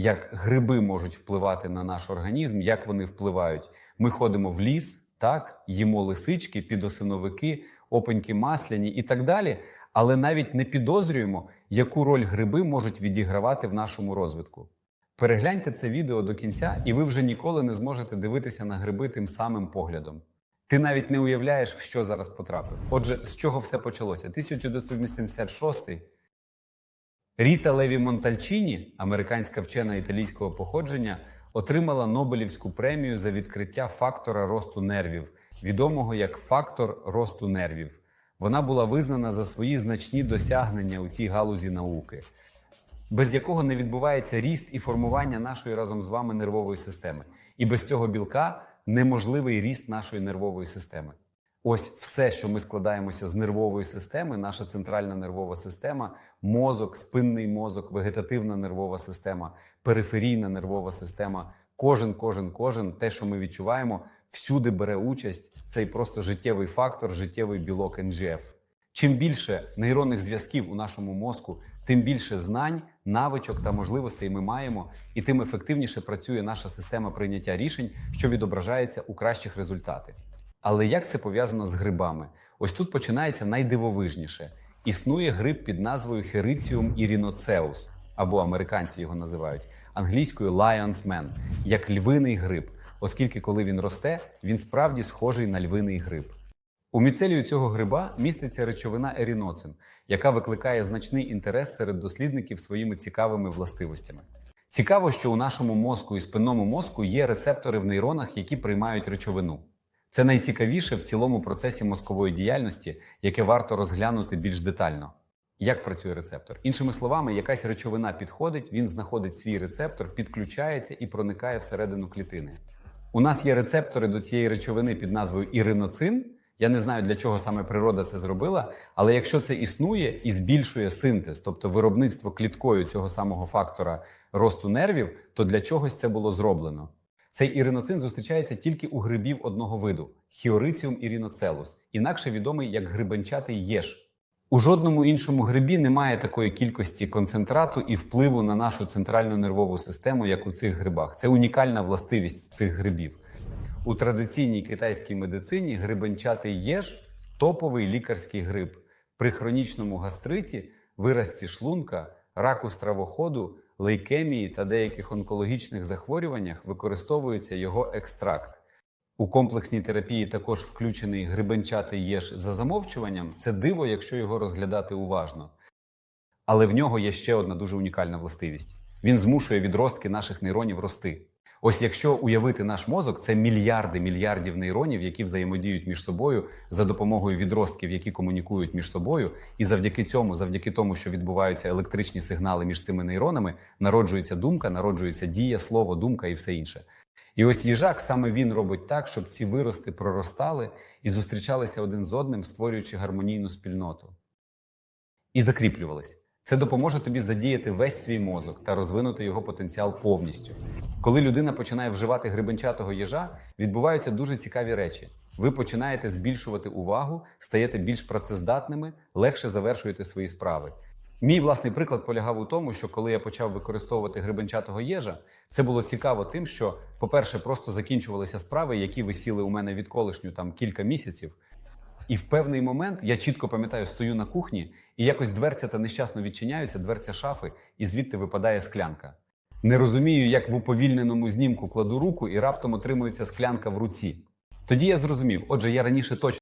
як гриби можуть впливати на наш організм, як вони впливають. Ми ходимо в ліс, так, їмо лисички, підосиновики, опеньки масляні і так далі, але навіть не підозрюємо, яку роль гриби можуть відігравати в нашому розвитку. Перегляньте це відео до кінця, і ви вже ніколи не зможете дивитися на гриби тим самим поглядом. Ти навіть не уявляєш, в що зараз потрапив. Отже, з чого все почалося? 1986 Ріта Леві Монтальчіні, американська вчена італійського походження, отримала Нобелівську премію за відкриття фактора росту нервів, відомого як фактор росту нервів. Вона була визнана за свої значні досягнення у цій галузі науки, без якого не відбувається ріст і формування нашої разом з вами нервової системи. І без цього білка неможливий ріст нашої нервової системи. Ось все, що ми складаємося з нервової системи, наша центральна нервова система, мозок, спинний мозок, вегетативна нервова система, периферійна нервова система. Кожен, кожен, кожен, те, що ми відчуваємо, всюди бере участь цей просто життєвий фактор, життєвий білок НGF. Чим більше нейронних зв'язків у нашому мозку, тим більше знань, навичок та можливостей ми маємо, і тим ефективніше працює наша система прийняття рішень, що відображається у кращих результатах. Але як це пов'язано з грибами? Ось тут починається найдивовижніше. Існує гриб під назвою Hericium irinoceus, або американці його називають англійською Lion's Man, як львиний гриб, оскільки коли він росте, він справді схожий на львиний гриб. У міцелію цього гриба міститься речовина еріноцин, яка викликає значний інтерес серед дослідників своїми цікавими властивостями. Цікаво, що у нашому мозку і спинному мозку є рецептори в нейронах, які приймають речовину. Це найцікавіше в цілому процесі мозкової діяльності, яке варто розглянути більш детально. Як працює рецептор? Іншими словами, якась речовина підходить, він знаходить свій рецептор, підключається і проникає всередину клітини. У нас є рецептори до цієї речовини під назвою іриноцин. Я не знаю, для чого саме природа це зробила, але якщо це існує і збільшує синтез, тобто виробництво кліткою цього самого фактора росту нервів, то для чогось це було зроблено. Цей іриноцин зустрічається тільки у грибів одного виду Хіориціум іріноцелус, інакше відомий як грибенчатий єж. У жодному іншому грибі немає такої кількості концентрату і впливу на нашу центральну нервову систему, як у цих грибах. Це унікальна властивість цих грибів. У традиційній китайській медицині грибенчатий єж топовий лікарський гриб. При хронічному гастриті, виразці шлунка, раку стравоходу, лейкемії та деяких онкологічних захворюваннях використовується його екстракт. У комплексній терапії також включений грибенчатий єж за замовчуванням. Це диво, якщо його розглядати уважно. Але в нього є ще одна дуже унікальна властивість: він змушує відростки наших нейронів рости. Ось якщо уявити наш мозок, це мільярди мільярдів нейронів, які взаємодіють між собою за допомогою відростків, які комунікують між собою, і завдяки цьому, завдяки тому, що відбуваються електричні сигнали між цими нейронами, народжується думка, народжується дія, слово, думка і все інше. І ось їжак саме він робить так, щоб ці вирости проростали і зустрічалися один з одним, створюючи гармонійну спільноту. І закріплювались. Це допоможе тобі задіяти весь свій мозок та розвинути його потенціал повністю. Коли людина починає вживати грибенчатого їжа, відбуваються дуже цікаві речі. Ви починаєте збільшувати увагу, стаєте більш працездатними, легше завершуєте свої справи. Мій власний приклад полягав у тому, що коли я почав використовувати грибенчатого їжа, це було цікаво тим, що, по-перше, просто закінчувалися справи, які висіли у мене від колишню там кілька місяців. І в певний момент я чітко пам'ятаю, стою на кухні, і якось дверця та нещасно відчиняються, дверця шафи, і звідти випадає склянка. Не розумію, як в уповільненому знімку кладу руку і раптом отримується склянка в руці. Тоді я зрозумів, отже, я раніше точно